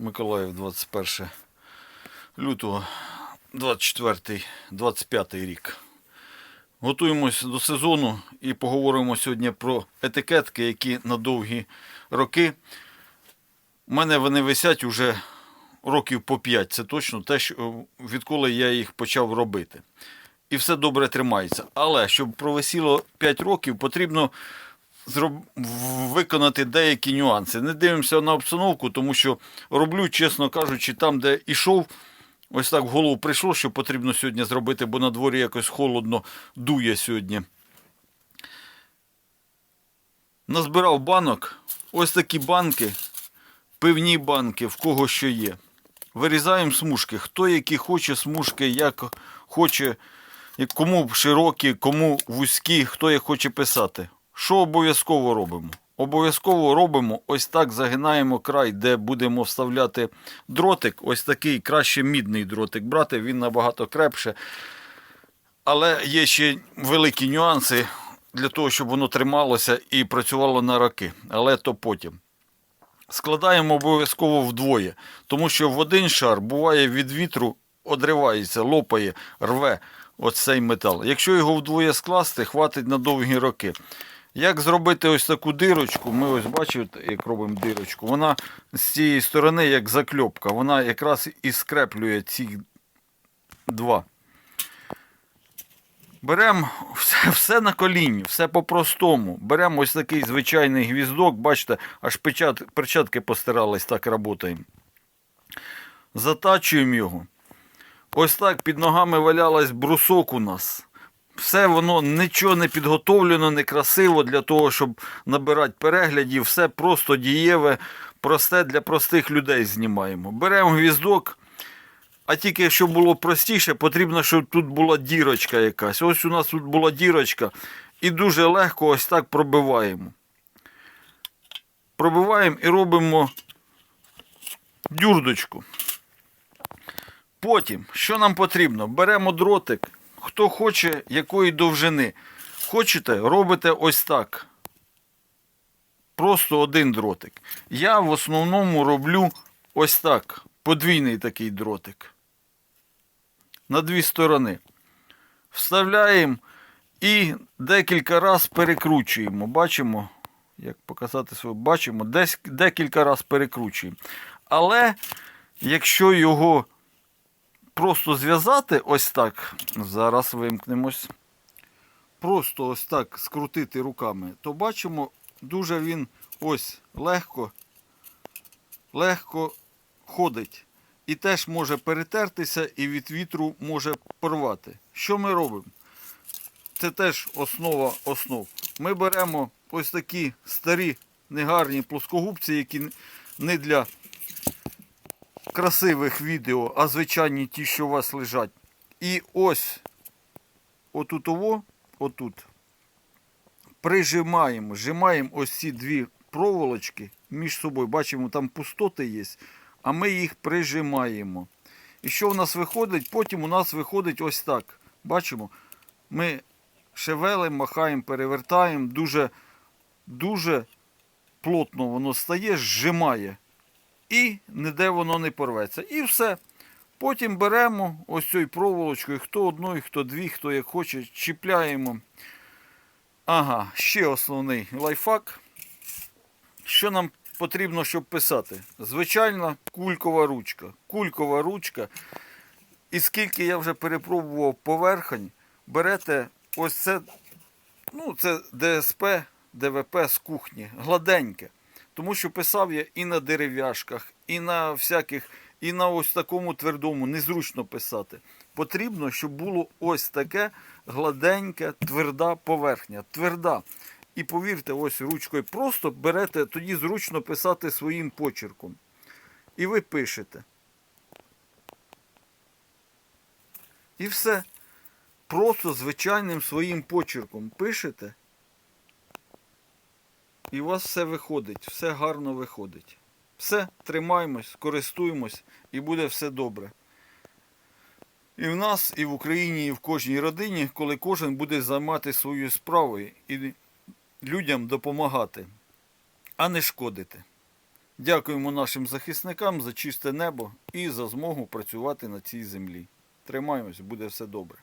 Миколаїв 21 лютого 24 25 рік. Готуємось до сезону і поговоримо сьогодні про етикетки, які на довгі роки. У мене вони висять уже років по 5. Це точно те, що відколи я їх почав робити. І все добре тримається. Але щоб провисіло 5 років, потрібно зроб... виконати деякі нюанси. Не дивимося на обстановку, тому що роблю, чесно кажучи, там, де ішов, ось так в голову прийшло, що потрібно сьогодні зробити, бо на дворі якось холодно дує сьогодні. Назбирав банок. Ось такі банки, пивні банки, в кого що є. Вирізаємо смужки. Хто які хоче смужки, як хоче, кому широкі, кому вузькі, хто як хоче писати. Що обов'язково робимо? Обов'язково робимо ось так загинаємо край, де будемо вставляти дротик. Ось такий краще мідний дротик брати, він набагато крепше. Але є ще великі нюанси для того, щоб воно трималося і працювало на роки. Але то потім. Складаємо обов'язково вдвоє, тому що в один шар буває від вітру одривається, лопає, рве оцей метал. Якщо його вдвоє скласти, хватить на довгі роки. Як зробити ось таку дирочку? Ми ось бачите, як робимо дирочку. Вона з цієї сторони як закльопка. Вона якраз і скреплює ці два. Беремо все, все на коліні, все по-простому. Беремо ось такий звичайний гвіздок, бачите, аж печат, перчатки постирались, так працюємо. Затачуємо його. Ось так під ногами валялась брусок у нас. Все воно нічого не підготовлено, не красиво для того, щоб набирати переглядів. Все просто дієве, просте для простих людей знімаємо. Беремо гвіздок. А тільки щоб було простіше, потрібно, щоб тут була дірочка якась. Ось у нас тут була дірочка. І дуже легко ось так пробиваємо. Пробиваємо і робимо дюрдочку. Потім, що нам потрібно? Беремо дротик. Хто хоче якої довжини. Хочете, робите ось так. Просто один дротик. Я в основному роблю ось так. Подвійний такий дротик. На дві сторони. Вставляємо і декілька разів перекручуємо. Бачимо, як показати своє, бачимо, десь декілька разів перекручуємо. Але якщо його просто зв'язати ось так, зараз вимкнемось. Просто ось так скрутити руками, то бачимо, дуже він ось легко, легко ходить. І теж може перетертися і від вітру може порвати. Що ми робимо? Це теж основа основ. Ми беремо ось такі старі, негарні плоскогубці, які не для красивих відео, а звичайні ті, що у вас лежать. І ось отут ово, отут. Прижимаємо, зжимаємо ось ці дві проволочки між собою. Бачимо, там пустоти є, а ми їх прижимаємо. І що в нас виходить? Потім у нас виходить ось так. Бачимо, ми шевелимо, махаємо, перевертаємо, дуже, дуже плотно воно стає, зжимає і ніде воно не порветься. І все. Потім беремо ось цією проволочкою, хто одною, хто дві, хто як хоче, чіпляємо. Ага, ще основний лайфхак. Що нам потрібно, щоб писати? Звичайна кулькова ручка. Кулькова ручка. І скільки я вже перепробував поверхонь, берете ось це, ну, це ДСП, ДВП з кухні, гладеньке. Тому що писав я і на дерев'яшках, і на всяких, і на ось такому твердому, незручно писати. Потрібно, щоб було ось таке гладеньке, тверда поверхня. Тверда. І повірте, ось ручкою просто берете, тоді зручно писати своїм почерком. І ви пишете. І все. Просто звичайним своїм почерком пишете. І у вас все виходить, все гарно виходить. Все, тримаємось, користуємось і буде все добре. І в нас, і в Україні, і в кожній родині, коли кожен буде займатися своєю справою і людям допомагати, а не шкодити. Дякуємо нашим захисникам за чисте небо і за змогу працювати на цій землі. Тримаємось, буде все добре.